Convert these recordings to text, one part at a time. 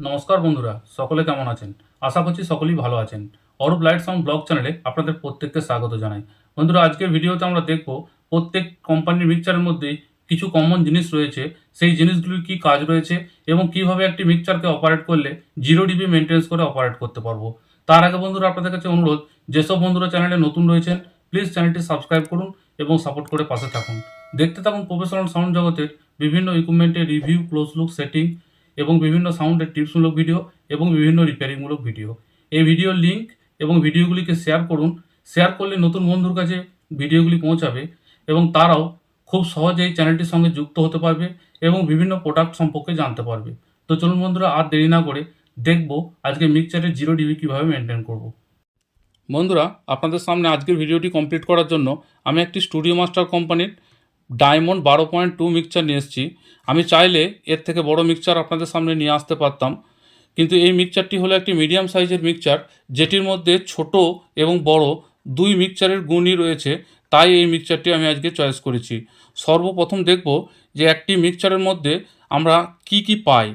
নমস্কার বন্ধুরা, সকলে কেমন আছেন? আশা করছি সকলেই ভালো আছেন। অরূপ লাইট সাউন্ড ব্লগ চ্যানেলে আপনাদের প্রত্যেককে স্বাগত জানাই। বন্ধুরা, আজকের ভিডিওতে আমরা দেখব প্রত্যেক কোম্পানির মিক্সচারের মধ্যে কিছু কমন জিনিস রয়েছে। সেই জিনিসগুলির কি কাজ রয়েছে এবং কীভাবে একটি মিক্সচারকে অপারেট করলে জিরো ডিবি মেনটেন্স করে অপারেট করতে পারব। তার আগে বন্ধুরা, আপনাদের কাছে অনুরোধ, যেসব বন্ধুরা চ্যানেলে নতুন রয়েছেন প্লিজ চ্যানেলটি সাবস্ক্রাইব করুন এবং সাপোর্ট করে পাশে থাকুন। দেখতে থাকুন প্রফেশনাল সাউন্ড জগতের বিভিন্ন ইকুইপমেন্টের রিভিউ ক্লোজ লুক সেটিং এবং বিভিন্ন সাউন্ডের টিপসমূলক ভিডিও এবং বিভিন্ন রিপেয়ারিংমূলক ভিডিও এই ভিডিওর লিঙ্ক এবং ভিডিওগুলিকে শেয়ার করুন। শেয়ার করলে নতুন বন্ধুর কাছে ভিডিওগুলি পৌঁছাবে এবং তারাও খুব সহজেই চ্যানেলটির সঙ্গে যুক্ত হতে পারবে এবং বিভিন্ন প্রোডাক্ট সম্পর্কে জানতে পারবে। তো চলুন বন্ধুরা, আর দেরি না করে দেখব আজকে মিক্সচারের জিরো ডিবি কীভাবে মেনটেন করব। বন্ধুরা, আপনাদের সামনে আজকের ভিডিওটি কমপ্লিট করার জন্য আমি একটি স্টুডিও মাস্টার কোম্পানির ডায়মন্ড বারো পয়েন্ট টু মিক্সচার নিয়ে এসেছি। আমি চাইলে এর থেকে বড় মিক্সচার আপনাদের সামনে নিয়ে আসতে পারতাম। কিন্তু এই মিক্সচারটি হলো একটি মিডিয়াম সাইজের মিক্সচার, যেটির মধ্যে ছোট এবং বড় দুই মিক্সচারের গুণই রয়েছে। তাই এই মিক্সচারটি আমি আজকে চয়েস করেছি। সর্বপ্রথম দেখব যে একটি মিক্সচারের মধ্যে আমরা কি কি পাই।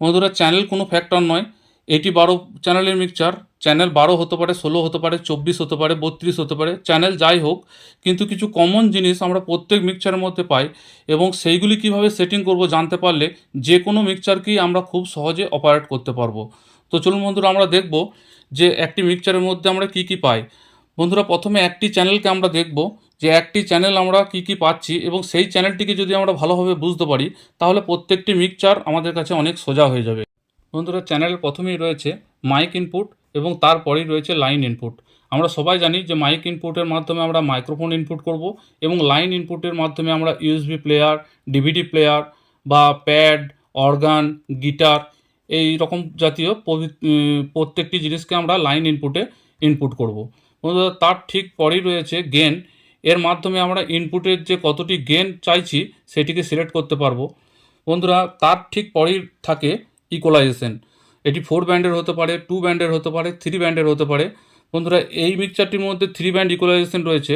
বন্ধুরা, চ্যানেল কোনো ফ্যাক্টর নয়। এটি বারো চ্যানেলের মিক্সচার। চ্যানেল বারো হতে পারে, ষোলো হতে পারে, চব্বিশ হতে পারে, বত্রিশ হতে পারে, চ্যানেল যাই হোক, কিন্তু কিছু কমন জিনিস আমরা প্রত্যেক মিক্সচারের মধ্যে পাই এবং সেইগুলি কীভাবে সেটিং করব জানতে পারলে যে কোনো মিক্সচারকেই আমরা খুব সহজে অপারেট করতে পারব। তো চলুন বন্ধুরা, আমরা দেখব যে একটি মিক্সচারের মধ্যে আমরা কি কি পাই। বন্ধুরা, প্রথমে একটি চ্যানেলকে আমরা দেখব যে একটি চ্যানেল আমরা কি কি পাচ্ছি এবং সেই চ্যানেলটিকে যদি আমরা ভালোভাবে বুঝতে পারি, তাহলে প্রত্যেকটি মিক্সচার আমাদের কাছে অনেক সোজা হয়ে যাবে। বন্ধুরা চ্যানেলের প্রথমেই রয়েছে মাইক ইনপুট এবং তারপরেই রয়েছে লাইন ইনপুট আমরা সবাই জানি যে মাইক ইনপুটের মাধ্যমে আমরা মাইক্রোফোন ইনপুট করব এবং লাইন ইনপুটের মাধ্যমে আমরা ইউএসবি প্লেয়ার ডিভিডি প্লেয়ার বা প্যাড অর্গান গিটার এই রকম জাতীয় প্রত্যেকটি জিনিসকে আমরা লাইন ইনপুটে ইনপুট করব। বন্ধুরা তার ঠিক পরেই রয়েছে গেন এর মাধ্যমে আমরা ইনপুটের যে কতটি গেন চাইছি সেটিকে সিলেক্ট করতে পারব। বন্ধুরা তার ঠিক পরেই থাকে ইকোলাইজেশন এটি ফোর ব্যান্ডের হতে পারে টু ব্যান্ডের হতে পারে থ্রি ব্যান্ডের হতে পারে। বন্ধুরা, এই মিক্সচারটির মধ্যে থ্রি ব্যান্ড ইকোলাইজেশন রয়েছে।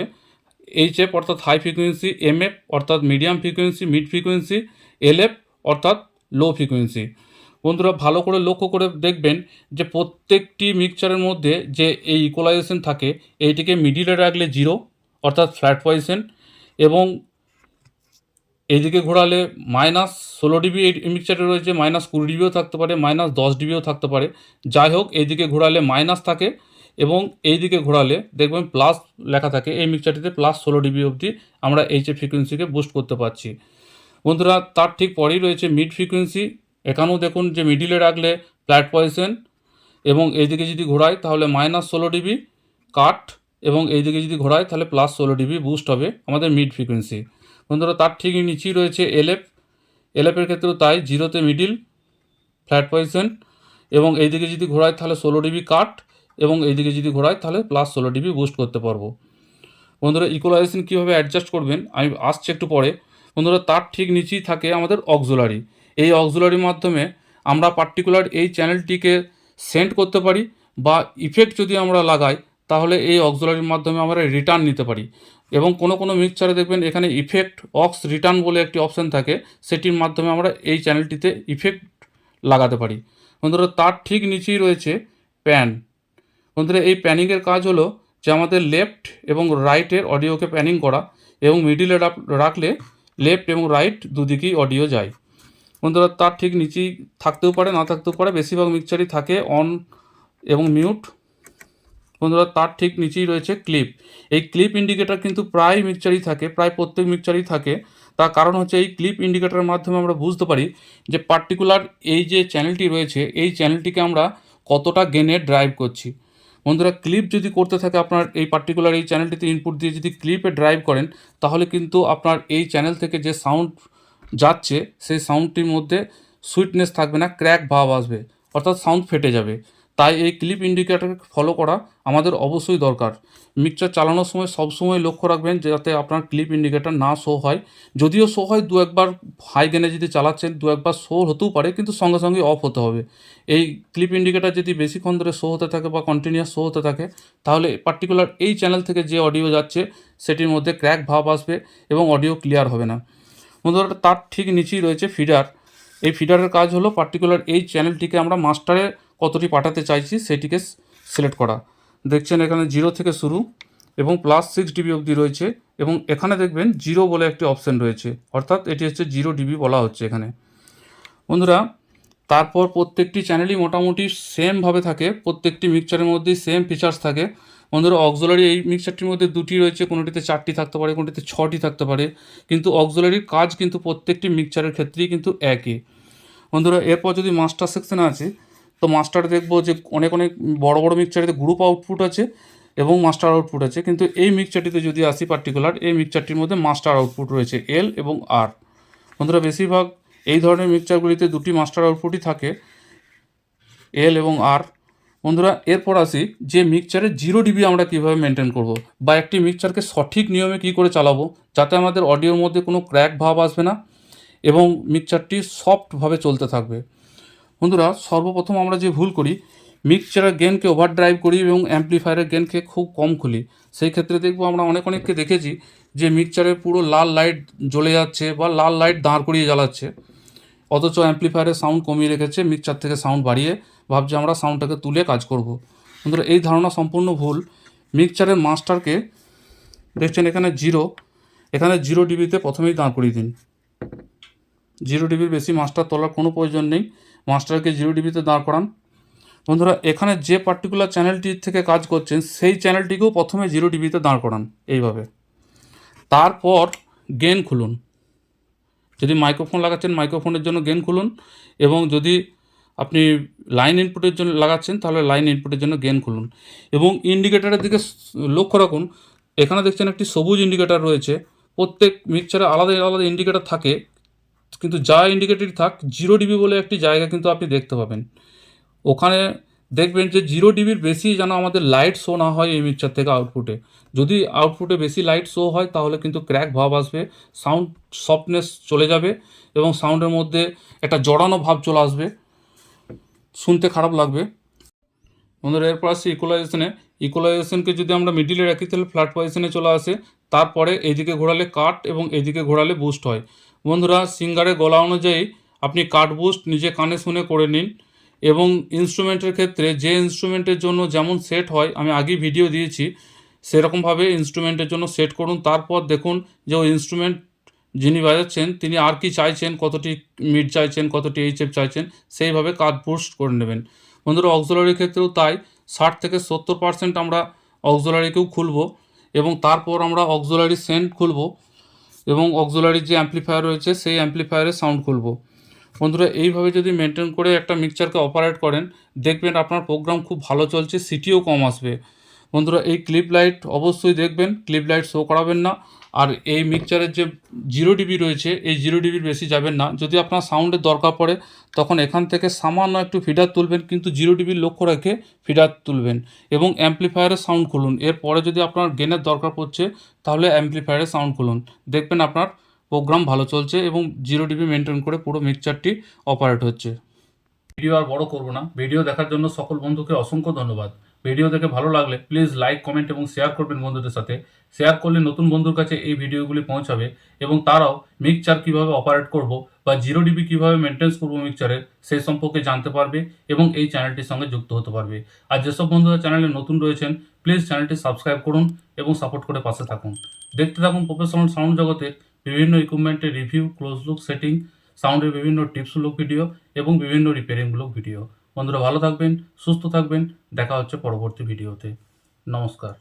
এইচ এফ অর্থাৎ হাই ফ্রিকোয়েন্সি এম এফ অর্থাৎ medium frequency mid frequency L F অর্থাৎ লো ফ্রিকোয়েন্সি বন্ধুরা, ভালো করে লক্ষ্য করে দেখবেন যে প্রত্যেকটি মিক্সচারের মধ্যে যে এই ইকোলাইজেশন থাকে, এইটিকে মিডিলে রাখলে জিরো অর্থাৎ ফ্ল্যাট পজিশন এবং এইদিকে ঘোরালে মাইনাস ষোলো ডিবি এই মিক্সচারে রয়েছে, মাইনাস কুড়ি ডিবিও থাকতে পারে, মাইনাস দশ ডিবিও থাকতে পারে। যাই হোক, এইদিকে ঘোরালে মাইনাস থাকে এবং এইদিকে ঘোরালে দেখবেন প্লাস লেখা থাকে, এই মিক্সচারটিতে প্লাস ষোলো ডিবি অবধি আমরা এইচ এ ফ্রিকোয়েন্সিকে বুস্ট করতে পারছি। বন্ধুরা, তার ঠিক পরেই রয়েছে মিড ফ্রিকোয়েন্সি এখানেও দেখুন যে মিডিলে রাখলে ফ্ল্যাট পজিশন এবং এইদিকে যদি ঘোরাই তাহলে মাইনাস ষোলো ডিবি কাট এবং এইদিকে যদি ঘোরাই তাহলে প্লাস ষোলো ডিবি বুস্ট হবে আমাদের মিড ফ্রিকোয়েন্সি বন্ধুরা, তার ঠিক নিচেই রয়েছে এলএফ এলএফের ক্ষেত্রেও তাই জিরোতে মিডিল ফ্ল্যাট পজিশন এবং এইদিকে যদি ঘোরাই তাহলে ষোলো ডিবি কাট, এবং এইদিকে যদি ঘোরায়, তাহলে প্লাস ষোলো ডিবি বুস্ট করতে পারব। বন্ধুরা ইকুয়ালাইজেশন কীভাবে অ্যাডজাস্ট করবেন, আমি আসছি একটু পরে। বন্ধুরা, তার ঠিক নিচেই থাকে আমাদের অক্সুলারি এই অক্সুলারির মাধ্যমে আমরা পার্টিকুলার এই চ্যানেলটিকে সেন্ড করতে পারি, বা ইফেক্ট যদি আমরা লাগাই, তাহলে এই অক্সুলারির মাধ্যমে আমরা রিটার্ন নিতে পারি। এবং কোনো কোনো মিক্সচারে দেখবেন এখানে ইফেক্ট অক্স রিটার্ন বলে একটি অপশান থাকে, সেটির মাধ্যমে আমরা এই চ্যানেলটিতে ইফেক্ট লাগাতে পারি। বন্ধুরা, তার ঠিক নিচেই রয়েছে প্যান বন্ধুরা, এই প্যানিংয়ের কাজ হলো যে আমাদের লেফট এবং রাইটের অডিওকে প্যানিং করা এবং মিডিলে রাখলে লেফট এবং রাইট দুদিকেই অডিও যায়। বন্ধুরা, তার ঠিক নিচেই থাকতেও পারে, না থাকতেও পারে, বেশিরভাগ মিক্সচারই থাকে অন এবং মিউট বন্ধুরা, তার ঠিক নিচেই রয়েছে ক্লিপ এই ক্লিপ ইন্ডিকেটার কিন্তু প্রায় মিক্সচারই থাকে, প্রায় প্রত্যেক মিক্সচারই থাকে। তার কারণ হচ্ছে এই ক্লিপ ইন্ডিকেটরের মাধ্যমে আমরা বুঝতে পারি যে পার্টিকুলার এই যে চ্যানেলটি রয়েছে, এই চ্যানেলটিকে আমরা কতটা গেনে ড্রাইভ করছি। বন্ধুরা ক্লিপ যদি করতে থাকে আপনার এই পার্টিকুলার এই চ্যানেলটিতে ইনপুট দিয়ে যদি ক্লিপে ড্রাইভ করেন, তাহলে কিন্তু আপনার এই চ্যানেল থেকে যে সাউন্ড যাচ্ছে, সেই সাউন্ডটির মধ্যে সুইটনেস থাকবে না ক্র্যাক ভাব আসবে, অর্থাৎ সাউন্ড ফেটে যাবে। তাই এই ক্লিপ ইন্ডিকেটর ফলো করা আমাদের অবশ্যই দরকার। মিক্সচার চালানোর সময় সবসময় লক্ষ্য রাখবেন যাতে আপনার ক্লিপ ইন্ডিকেটর না শো হয়। যদিও শো হয়, দু একবার হাই গেনে যদি চালাচ্ছেন, দু একবার শো হতেও পারে, কিন্তু সঙ্গে সঙ্গে অফ হতে হবে। এই ক্লিপ ইন্ডিকেটর যদি বেশিক্ষণ ধরে শো হতে থাকে বা কন্টিনিউয়াস শো হতে থাকে, তাহলে পার্টিকুলার এই চ্যানেল থেকে যে অডিও যাচ্ছে, সেটির মধ্যে ক্র্যাক ভাব আসবে এবং অডিও ক্লিয়ার হবে না। বন্ধুরা, তার ঠিক নিচেই রয়েছে ফিডার এই ফিডারের কাজ হলো পার্টিকুলার এই চ্যানেলটিকে আমরা মাস্টারে কতটি পাঠাতে চাইছি সেটিকে সিলেক্ট করা। দেখছেন এখানে জিরো থেকে শুরু এবং প্লাস সিক্স ডিবি অবধি রয়েছে এবং এখানে দেখবেন জিরো বলে একটি অপশন রয়েছে। অর্থাৎ এটি হচ্ছে জিরো ডিবি বলা হচ্ছে এখানে। বন্ধুরা, তারপর প্রত্যেকটি চ্যানেলই মোটামুটি সেমভাবে থাকে, প্রত্যেকটি মিক্সচারের মধ্যেই সেম ফিচার্স থাকে। বন্ধুরা অক্সোলারি এই মিক্সচারটির মধ্যে দুটি রয়েছে, কোনোটিতে চারটি থাকতে পারে, কোনোটিতে ছটি থাকতে পারে। কিন্তু অক্সোলারির কাজ কিন্তু প্রত্যেকটি মিক্সচারের ক্ষেত্রেই কিন্তু একই। বন্ধুরা, এরপর যদি মাস্টার সেকশনে আছে তো মাস্টার দেখব যে অনেক অনেক বড় বড় মিক্সচারেতে গ্রুপ আউটপুট আছে এবং মাস্টার আউটপুট আছে। কিন্তু এই মিক্সচারটিতে যদি আসি পার্টিকুলার এই মিক্সচারটির মধ্যে মাস্টার আউটপুট রয়েছে এল এবং আর বন্ধুরা, বেশিরভাগ এই ধরনের মিক্সচারগুলিতে দুটি মাস্টার আউটপুটই থাকে এল এবং আর বন্ধুরা, এরপর আসি যে মিক্সচারে জিরো ডিবি আমরা কীভাবে মেনটেন করব বা একটি মিক্সচারকে সঠিক নিয়মে কী করে চালাবো যাতে আমাদের অডিওর মধ্যে কোনো ক্র্যাক ভাব আসবে না এবং মিক্সচারটি সফটভাবে চলতে থাকবে। বন্ধুরা, সর্বপ্রথম আমরা যে ভুল করি মিক্সচারের গেনকে ওভার ড্রাইভ করি এবং অ্যাম্পলিফায়ারের গেনকে খুব কম খুলি। সেই ক্ষেত্রে দেখব আমরা অনেক অনেককে দেখেছি যে মিক্সচারের পুরো লাল লাইট জ্বলে যাচ্ছে বা লাল লাইট দাঁড় করিয়ে জ্বালাচ্ছে। অথচ অ্যাম্পলিফায়ারের সাউন্ড কমিয়ে রেখেছে মিক্সচার থেকে সাউন্ড বাড়িয়ে ভাবছে আমরা সাউন্ডটাকে তুলে কাজ করব। বন্ধুরা, এই ধারণা সম্পূর্ণ ভুল। মিক্সচারের মাস্টারকে দেখছেন এখানে জিরো এখানে জিরো ডিবিতে প্রথমেই দাঁড় করিয়ে দিন। জিরো ডিবির বেশি মাস্টার তোলার কোনো প্রয়োজন নেই। মাস্টারকে জিরো ডিবিতে দাঁড় করান। বন্ধুরা, এখানে যে পার্টিকুলার চ্যানেলটি থেকে কাজ করছেন, সেই চ্যানেলটিকেও প্রথমে জিরো ডিবিতে দাঁড় করান এইভাবে। তারপর গেন খুলুন। যদি মাইক্রোফোন লাগাচ্ছেন মাইক্রোফোনের জন্য গেন খুলুন এবং যদি আপনি লাইন ইনপুটের জন্য লাগাচ্ছেন, তাহলে লাইন ইনপুটের জন্য গেন খুলুন। এবং ইন্ডিকেটারের দিকে লক্ষ্য রাখুন, এখানে দেখছেন একটি সবুজ ইন্ডিকেটার রয়েছে। প্রত্যেক মিক্সচারে আলাদা আলাদা ইন্ডিকেটার থাকে। কিন্তু যা ইন্ডিকেটেড থাক জিরো ডিবি বলে একটি জায়গা কিন্তু আপনি দেখতে পাবেন। ওখানে দেখবেন যে জিরো ডিবির বেশি যেন আমাদের লাইট শো না হয় এই মিক্সচার থেকে আউটপুটে যদি আউটপুটে বেশি লাইট শো হয়, তাহলে কিন্তু ক্র্যাক ভাব আসবে সাউন্ড সফটনেস চলে যাবে এবং সাউন্ডের মধ্যে একটা জড়ানো ভাব চলে আসবে। শুনতে খারাপ লাগবে। বন্ধুরা, এরপর আসছে ইকুয়ালাইজেশনে ইকুয়ালাইজেশনকে যদি আমরা মিডিলে রাখি, তাহলে ফ্ল্যাট পজিশনে চলে আসে। তারপরে এইদিকে ঘোরালে কাট এবং এইদিকে ঘোরালে বুস্ট হয়। বন্ধুরা, সিঙ্গারের গলা অনুযায়ী আপনি কাট বুস্ট নিজে কানে শুনে করে নিন এবং ইনস্ট্রুমেন্টের ক্ষেত্রে যে ইনস্ট্রুমেন্টের জন্য যেমন সেট হয়, আমি আগেই ভিডিও দিয়েছি, সেরকমভাবে ইনস্ট্রুমেন্টের জন্য সেট করুন। তারপর দেখুন যে ওই ইনস্ট্রুমেন্ট যিনি বাজাচ্ছেন, তিনি আর কি চাইছেন, কতটি মিড চাইছেন, কতটি এইচএফ চাইছেন, সেইভাবে কাট বুস্ট করে নেবেন। বন্ধুরা অক্সোলারির ক্ষেত্রেও তাই, ষাট থেকে সত্তর পার্সেন্ট আমরা অক্সোলারিকেও খুলব এবং তারপর আমরা অক্সোলারি সেন্ট খুলবো। এবং অক্সোলারির যে অ্যাম্পলিফায়ার রয়েছে, সেই অ্যাম্পলিফায়ারে সাউন্ড খুলব। বন্ধুরা, এইভাবে যদি মেনটেন করে একটা মিক্সচারকে অপারেট করেন, দেখবেন আপনার প্রোগ্রাম খুব ভালো চলছে সিটিও কম আসবে। বন্ধুরা, এই ক্লিপ লাইট অবশ্যই দেখবেন ক্লিপ লাইট শো করাবেন না। আর এই মিক্সচারের যে জিরো ডিবি রয়েছে, এই জিরো ডিবির বেশি যাবেন না। যদি আপনার সাউন্ডের দরকার পড়ে, তখন এখান থেকে সামান্য একটু ফিডার তুলবেন, কিন্তু জিরো ডিবির লক্ষ্য রেখে ফিডার তুলবেন এবং অ্যাম্পলিফায়ারের সাউন্ড খুলুন। এরপরে যদি আপনার গেনের দরকার পড়ছে, তাহলে অ্যাম্পলিফায়ারের সাউন্ড খুলুন। দেখবেন আপনার প্রোগ্রাম ভালো চলছে এবং জিরো ডিবি মেনটেন করে পুরো মিক্সচারটি অপারেট হচ্ছে। ভিডিও আর বড় করব না। ভিডিও দেখার জন্য সকল বন্ধুকে অসংখ্য ধন্যবাদ। ভিডিও দেখে ভালো লাগলে প্লিজ লাইক কমেন্ট এবং শেয়ার করবেন বন্ধুদের সাথে। শেয়ার করলে নতুন বন্ধুর কাছে এই ভিডিওগুলি পৌঁছাবে এবং তারাও মিক্সচার কীভাবে অপারেট করব বা জিরো ডিবি কীভাবে মেনটেন্স করব মিক্সচারে সেই সম্পর্কে জানতে পারবে এবং এই চ্যানেলটির সঙ্গে যুক্ত হতে পারবে। আর যেসব বন্ধুরা চ্যানেলে নতুন রয়েছেন প্লিজ চ্যানেলটি সাবস্ক্রাইব করুন এবং সাপোর্ট করে পাশে থাকুন। দেখতে থাকুন প্রফেশনাল সাউন্ড জগতে বিভিন্ন ইকুইপমেন্টের রিভিউ ক্লোজ লুক সেটিং সাউন্ডের বিভিন্ন টিপসমূলক ভিডিও এবং বিভিন্ন রিপেয়ারিংমূলক ভিডিও বন্ধুরা ভালো থাকবেন সুস্থ থাকবেন দেখা হচ্ছে পরবর্তী ভিডিওতে। নমস্কার।